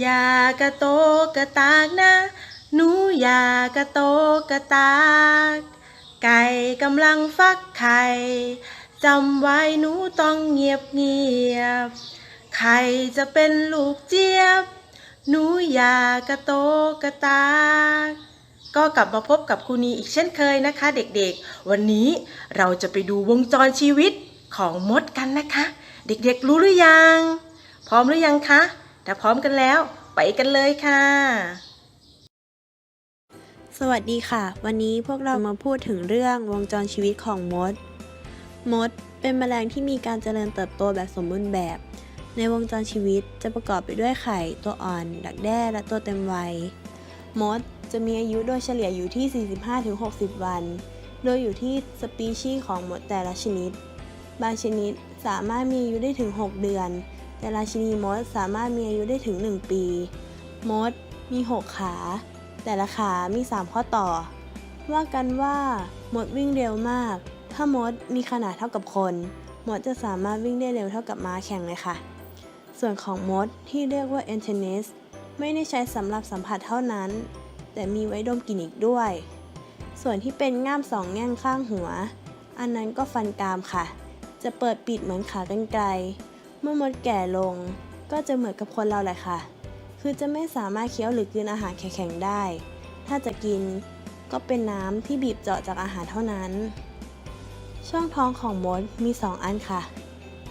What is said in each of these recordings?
อย่ากระโตกกระตากนะ หนูอย่ากระโตกกระตาก ไก่กำลังฟักไข่จำไว้หนูต้องเงียบเงียบไข่จะเป็นลูกเจี๊ยบ หนูอย่ากระโตกกระตากก็กลับมาพบกับครูนีอีกเช่นเคยนะคะ เด็กๆ วันนี้เราจะไปดูวงจรชีวิตของมดกันนะคะ เด็กๆรู้หรือยัง พร้อมหรือยังคะ ถ้าพร้อมกันแล้ว ไปกันเลยค่ะ สวัสดีค่ะ วันนี้พวกเรามาพูดถึงเรื่องวงจรชีวิตของมด มดเป็นแมลงที่มีการเจริญเติบโตแบบสมบูรณ์แบบ ในวงจรชีวิตจะประกอบไปด้วยไข่ ตัวอ่อน ดักแด้และตัวเต็มวัย มดจะมีอายุโดยเฉลี่ยอยู่ที่ 45-60 วัน โดยอยู่ที่สปีชีส์ของมดแต่ละชนิด บางชนิดสามารถมีอายุได้ถึง 6 เดือน แต่ราชินีมดสามารถมีอายุได้ถึง 1 ปี มดมี 6 ขา แต่ละขามี 3 ข้อต่อ ว่ากันว่ามดวิ่งเร็วมาก ถ้ามดมีขนาดเท่ากับคน มดจะสามารถวิ่งได้เร็วเท่ากับม้าแข่งเลยค่ะ ส่วนของมดที่เรียกว่า a n t e n e s ไม่ได้ใช้สำหรับสัมผัสเท่านั้น แต่มีไว้ดมกลิ่นอีกด้วย ส่วนที่เป็นง่ามสองแง่งข้างหัว อันนั้นก็ฟันกรามค่ะ จะเปิดปิดเหมือนขากรรไกร เมื่อมดแก่ลงก็จะเหมือนกับคนเราแหละค่ะ คือจะไม่สามารถเคี้ยวหรือกลืนอาหารแข็งๆได้ ถ้าจะกินก็เป็นน้ำที่บีบเจาะจากอาหารเท่านั้น ช่องท้องของมดมี 2 อันค่ะ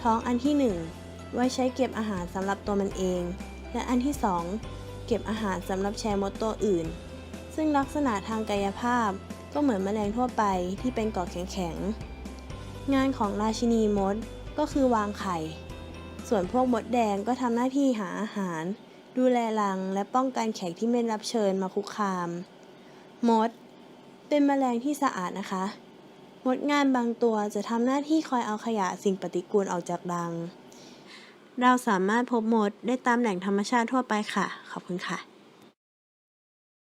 ท้องอันที่ 1 ไว้ใช้เก็บอาหารสำหรับตัวมันเอง และอันที่ 2 เก็บอาหารสำหรับแชร์มดตัวอื่น ซึ่งลักษณะทางกายภาพก็เหมือนแมลงทั่วไปที่เป็นเกาะแข็งๆ งานของราชินีมดก็คือวางไข่ ส่วนพวกมดแดงก็ทำหน้าที่หาอาหาร ดูแลรัง และป้องกันแขกที่ไม่รับเชิญมาคุกคาม มด เป็นแมลงที่สะอาดนะคะ มดงานบางตัวจะทำหน้าที่คอยเอาขยะสิ่งปฏิกูลออกจากรัง เราสามารถพบมดได้ตามแหล่งธรรมชาติทั่วไปค่ะ ขอบคุณค่ะ